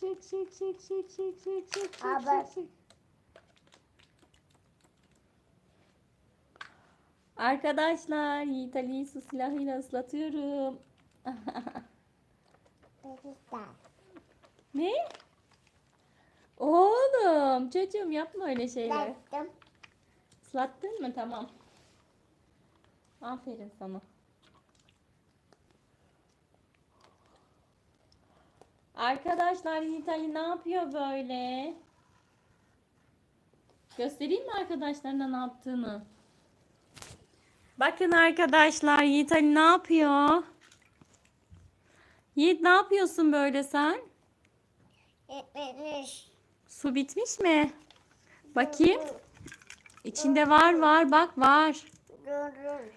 Şık şık şık şık şık şık Aa, şık bak. şık. Arkadaşlar Yiğit Ali'yi su silahıyla ıslatıyorum. Ne? Oğlum çocuğum yapma öyle şeyler. Islattın mı? Tamam. Aferin sana. Arkadaşlar Yiğit Ali ne yapıyor böyle? Göstereyim mi arkadaşlarına ne yaptığını? Bakın arkadaşlar Yiğit Ali ne yapıyor? Yiğit ne yapıyorsun böyle sen? Etmemiş. Su bitmiş mi? Bakayım. İçinde var var bak var.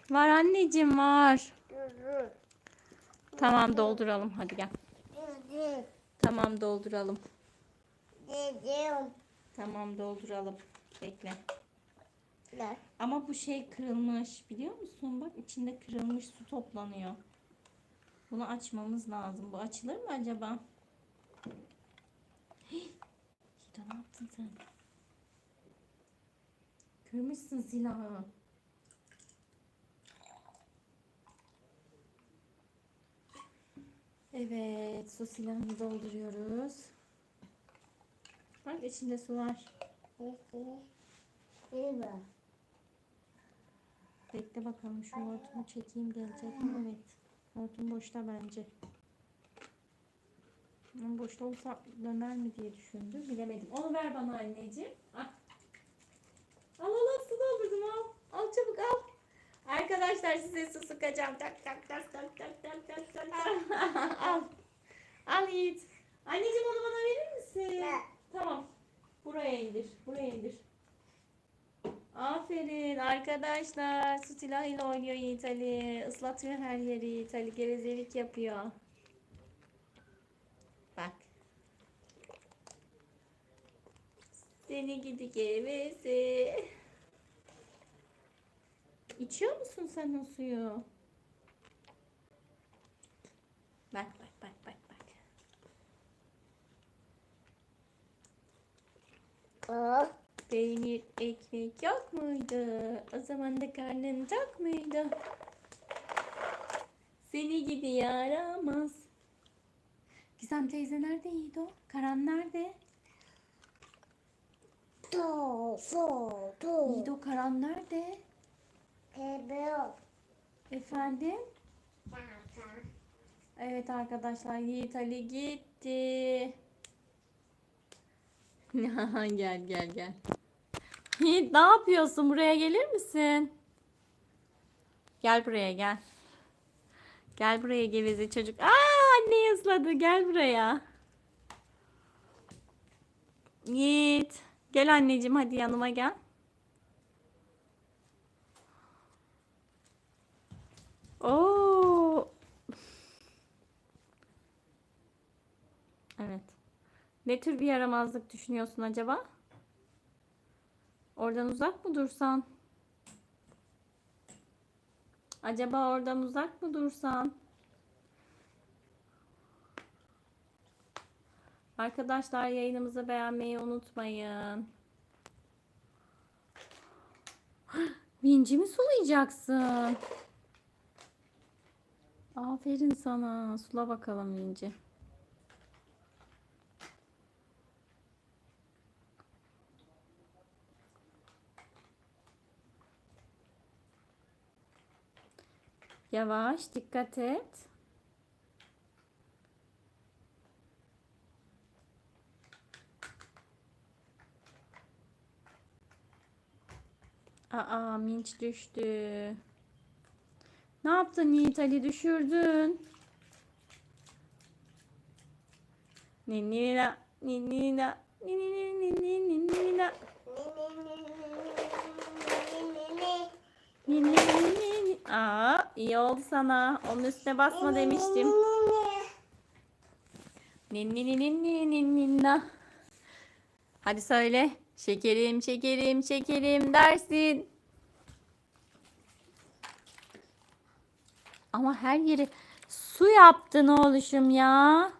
Var anneciğim var. Tamam dolduralım hadi gel. Tamam dolduralım. Dedim. Tamam dolduralım. Bekle. Ne? Ama bu şey kırılmış biliyor musun? Bak içinde kırılmış su toplanıyor. Bunu açmamız lazım. Bu açılır mı acaba? Hito ne yaptın sen? Kırmışsın silahı. Evet, su silahını dolduruyoruz. Bak içinde su var. Bekle bakalım şu hortumu çekeyim gelecek mi? Evet. Hortum boşta bence. Boşta olsa döner mi diye düşündüm. Bilemedim. Onu ver bana anneciğim. Al. Al al al su doldurdum al. Al çabuk al. Arkadaşlar size su sıkacağım. Tak tak tak tak tak tak tak tak. al. Al Yiğit. Anneciğim onu bana verir misin? Ver. Tamam. Buraya indir. Buraya indir. Aferin arkadaşlar. Su silahıyla oynuyor Yiğit Ali. Islatıyor her yeri Yiğit Ali. Gevezelik yapıyor. Bak. Seni gidi geveze. İçiyor musun sen o suyu? Bak bak bak bak bak. Oh. Peynir, ekmek yok muydu? O zaman da karnın tok muydu? Seni gidi yaramaz. Gizem teyze nerede Yiğido? Karan nerede? Tu su tu. Yiğido Karan nerede? Tebeo. Efendim? Evet arkadaşlar Yiğit Ali gitti. gel gel gel. Yiğit ne yapıyorsun? Buraya gelir misin? Gel buraya gel. Gel buraya geveze çocuk. Aa anne ısladı. Gel buraya. Yiğit. Gel anneciğim hadi yanıma gel. Oo. Evet. Ne tür bir yaramazlık düşünüyorsun acaba? Oradan uzak mı dursan? Acaba oradan uzak mı dursan? Arkadaşlar yayınımızı beğenmeyi unutmayın. Vinci mi sulayacaksın? Aferin sana. Sula bakalım Vinci. Yavaş dikkat et. Aa minç düştü. Ne yaptın Yiğit Ali düşürdün. Ninina ninina ninina ninina ninina Aa iyi oldu sana. Onun üstüne basma demiştim. Ninnininininninina. Hadi söyle. Şekerim, şekerim, şekerim dersin. Ama her yeri su yaptın oğluşum ya.